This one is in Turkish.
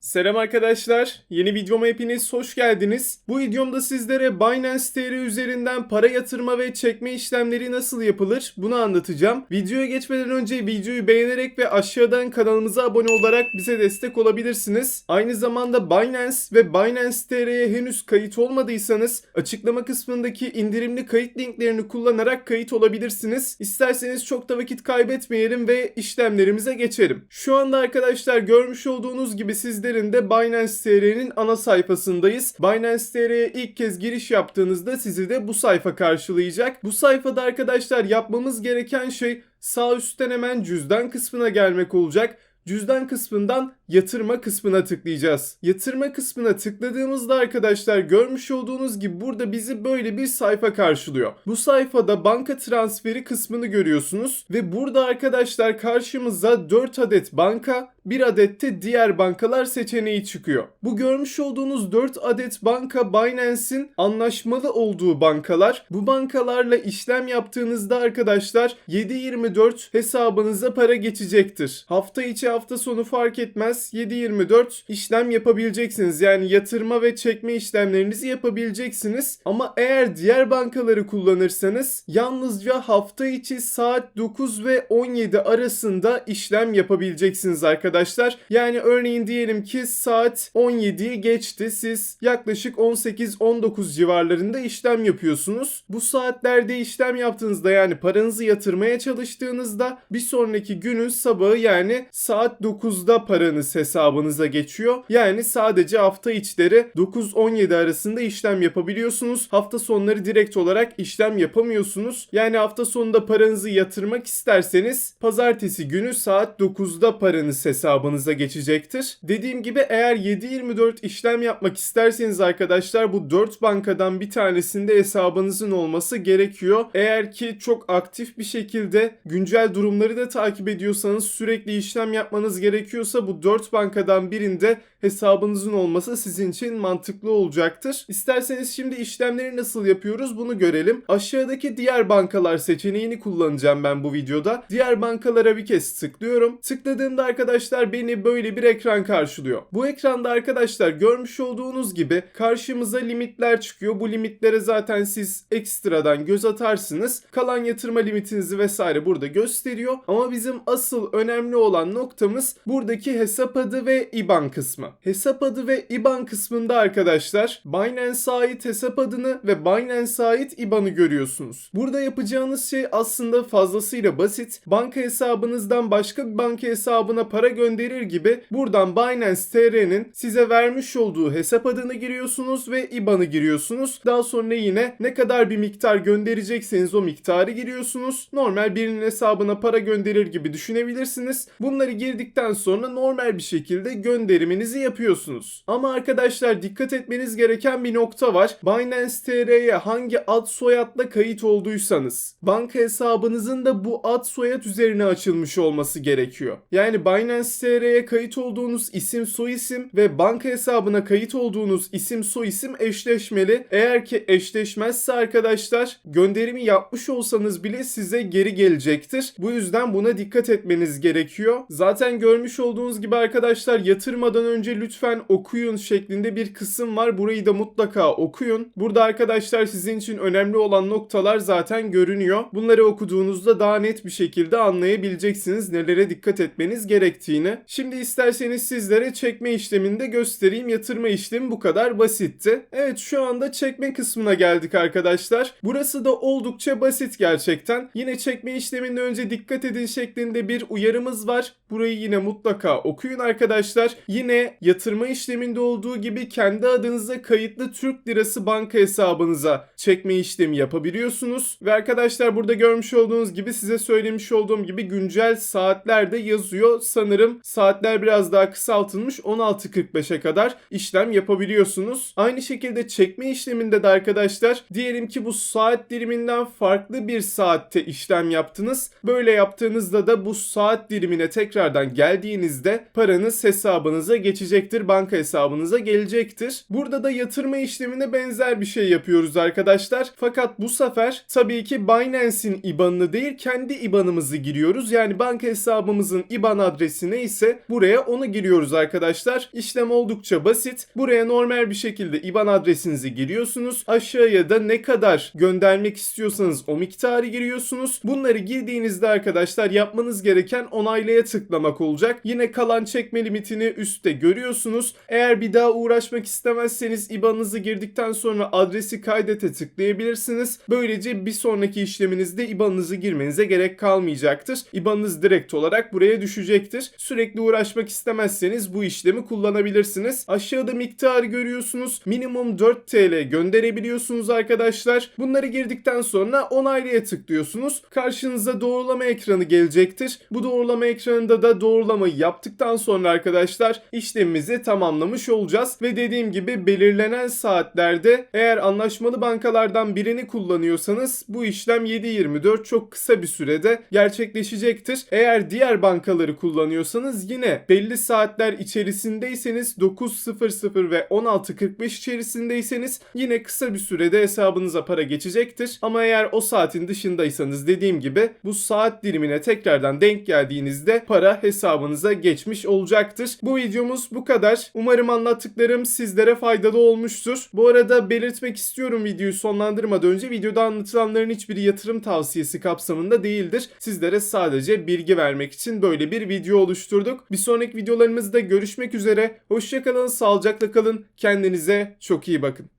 Selam arkadaşlar. Yeni videoma hepiniz hoş geldiniz. Bu videomda sizlere Binance TR üzerinden para yatırma ve çekme işlemleri nasıl yapılır bunu anlatacağım. Videoya geçmeden önce videoyu beğenerek ve aşağıdan kanalımıza abone olarak bize destek olabilirsiniz. Aynı zamanda Binance ve Binance TR'ye henüz kayıt olmadıysanız açıklama kısmındaki indirimli kayıt linklerini kullanarak kayıt olabilirsiniz. İsterseniz çok da vakit kaybetmeyelim ve işlemlerimize geçelim. Şu anda arkadaşlar görmüş olduğunuz gibi sizlerin de Binance TR'nin ana sayfasındayız. Binance TR'ye ilk kez giriş yaptığınızda sizi de bu sayfa karşılayacak. Bu sayfada arkadaşlar yapmamız gereken şey sağ üstten hemen cüzdan kısmına gelmek olacak. Cüzdan kısmından yatırma kısmına tıklayacağız. Yatırma kısmına tıkladığımızda arkadaşlar görmüş olduğunuz gibi burada bizi böyle bir sayfa karşılıyor. Bu sayfada banka transferi kısmını görüyorsunuz ve burada arkadaşlar karşımıza 4 adet banka, 1 adet de diğer bankalar seçeneği çıkıyor. Bu görmüş olduğunuz 4 adet banka Binance'in anlaşmalı olduğu bankalar. Bu bankalarla işlem yaptığınızda arkadaşlar 7/24 hesabınıza para geçecektir. Hafta içi hafta sonu fark etmez 7/24 işlem yapabileceksiniz. Yani yatırma ve çekme işlemlerinizi yapabileceksiniz. Ama eğer diğer bankaları kullanırsanız yalnızca hafta içi saat 9 ve 17 arasında işlem yapabileceksiniz arkadaşlar. Yani örneğin diyelim ki saat 17'yi geçti. Siz yaklaşık 18-19 civarlarında işlem yapıyorsunuz. Bu saatlerde işlem yaptığınızda yani paranızı yatırmaya çalıştığınızda bir sonraki günün sabahı yani saat 9'da paranız hesabınıza geçiyor. Yani sadece hafta içleri 9-17 arasında işlem yapabiliyorsunuz. Hafta sonları direkt olarak işlem yapamıyorsunuz. Yani hafta sonunda paranızı yatırmak isterseniz pazartesi günü saat 9'da paranız hesabınıza geçecektir. Dediğim gibi eğer 7-24 işlem yapmak isterseniz arkadaşlar bu 4 bankadan bir tanesinde hesabınızın olması gerekiyor. Eğer ki çok aktif bir şekilde güncel durumları da takip ediyorsanız sürekli işlem yapmanız gerekiyorsa bu 4 bankadan birinde hesabınızın olması sizin için mantıklı olacaktır. İsterseniz şimdi işlemleri nasıl yapıyoruz bunu görelim. Aşağıdaki diğer bankalar seçeneğini kullanacağım ben bu videoda. Diğer bankalara bir kez tıklıyorum. Tıkladığımda arkadaşlar beni böyle bir ekran karşılıyor. Bu ekranda arkadaşlar görmüş olduğunuz gibi karşımıza limitler çıkıyor. Bu limitlere zaten siz ekstradan göz atarsınız. Kalan yatırma limitinizi vesaire burada gösteriyor. Ama bizim asıl önemli olan noktamız buradaki hesap adı ve IBAN kısmı. Hesap adı ve IBAN kısmında arkadaşlar Binance ait hesap adını ve Binance ait IBAN'ı görüyorsunuz. Burada yapacağınız şey aslında fazlasıyla basit. Banka hesabınızdan başka bir banka hesabına para gönderir gibi buradan Binance TR'nin size vermiş olduğu hesap adını giriyorsunuz ve IBAN'ı giriyorsunuz. Daha sonra yine ne kadar bir miktar gönderecekseniz o miktarı giriyorsunuz. Normal birinin hesabına para gönderir gibi düşünebilirsiniz. Bunları girdikten sonra normal bir şekilde gönderiminizi yapıyorsunuz. Ama arkadaşlar dikkat etmeniz gereken bir nokta var. Binance TR'ye hangi ad soyadla kayıt olduysanız banka hesabınızın da bu ad soyad üzerine açılmış olması gerekiyor. Yani Binance TR'ye kayıt olduğunuz isim soyisim ve banka hesabına kayıt olduğunuz isim soyisim eşleşmeli. Eğer ki eşleşmezse arkadaşlar gönderimi yapmış olsanız bile size geri gelecektir. Bu yüzden buna dikkat etmeniz gerekiyor. Zaten görmüş olduğunuz gibi arkadaşlar yatırmadan önce lütfen okuyun şeklinde bir kısım var. Burayı da mutlaka okuyun. Burada arkadaşlar sizin için önemli olan noktalar zaten görünüyor. Bunları okuduğunuzda daha net bir şekilde anlayabileceksiniz nelere dikkat etmeniz gerektiğini. Şimdi isterseniz sizlere çekme işlemini de göstereyim. Yatırma işlemi bu kadar basitti. Evet şu anda çekme kısmına geldik arkadaşlar. Burası da oldukça basit gerçekten. Yine çekme işleminden önce dikkat edin şeklinde bir uyarımız var. Burayı yine mutlaka okuyun arkadaşlar. Yine yatırma işleminde olduğu gibi kendi adınıza kayıtlı Türk Lirası banka hesabınıza çekme işlemi yapabiliyorsunuz. Ve arkadaşlar burada görmüş olduğunuz gibi size söylemiş olduğum gibi güncel saatlerde yazıyor. Sanırım saatler biraz daha kısaltılmış 16.45'e kadar işlem yapabiliyorsunuz. Aynı şekilde çekme işleminde de arkadaşlar diyelim ki bu saat diliminden farklı bir saatte işlem yaptınız. Böyle yaptığınızda da bu saat dilimine tekrardan tekrardan geldiğinizde paranız hesabınıza geçecektir. Banka hesabınıza gelecektir. Burada da yatırma işlemine benzer bir şey yapıyoruz arkadaşlar. Fakat bu sefer tabii ki Binance'in IBAN'ını değil kendi IBAN'ımızı giriyoruz. Yani banka hesabımızın IBAN adresi neyse buraya onu giriyoruz arkadaşlar. İşlem oldukça basit. Buraya normal bir şekilde IBAN adresinizi giriyorsunuz. Aşağıya da ne kadar göndermek istiyorsanız o miktarı giriyorsunuz. Bunları girdiğinizde arkadaşlar yapmanız gereken onaylaya tıklamak olacak. Yine kalan çekme limitini üstte görüyorsunuz. Eğer bir daha uğraşmak istemezseniz IBAN'ınızı girdikten sonra adresi kaydete tıklayabilirsiniz. Böylece bir sonraki işleminizde IBAN'ınızı girmenize gerek kalmayacaktır. IBAN'ınız direkt olarak buraya düşecektir. Sürekli uğraşmak istemezseniz bu işlemi kullanabilirsiniz. Aşağıda miktarı görüyorsunuz. Minimum 4 TL gönderebiliyorsunuz arkadaşlar. Bunları girdikten sonra onaylaya tıklıyorsunuz. Karşınıza doğrulama ekranı gelecektir. Bu doğrulama ekranında da doğrulamayı yaptıktan sonra arkadaşlar işlemimizi tamamlamış olacağız. Ve dediğim gibi belirlenen saatlerde eğer anlaşmalı bankalardan birini kullanıyorsanız bu işlem 7-24 çok kısa bir sürede gerçekleşecektir. Eğer diğer bankaları kullanıyorsanız yine belli saatler içerisindeyseniz 9.00 ve 16.45 içerisindeyseniz yine kısa bir sürede hesabınıza para geçecektir. Ama eğer o saatin dışındaysanız dediğim gibi bu saat dilimine tekrardan denk geldiğinizde para hesabınıza geçmiş olacaktır. Bu videomuz bu kadar. Umarım anlattıklarım sizlere faydalı olmuştur. Bu arada belirtmek istiyorum videoyu sonlandırmadan önce videoda anlatılanların hiçbiri yatırım tavsiyesi kapsamında değildir. Sizlere sadece bilgi vermek için böyle bir video oluşturduk. Bir sonraki videolarımızda görüşmek üzere. Hoşçakalın, sağlıcakla kalın. Kendinize çok iyi bakın.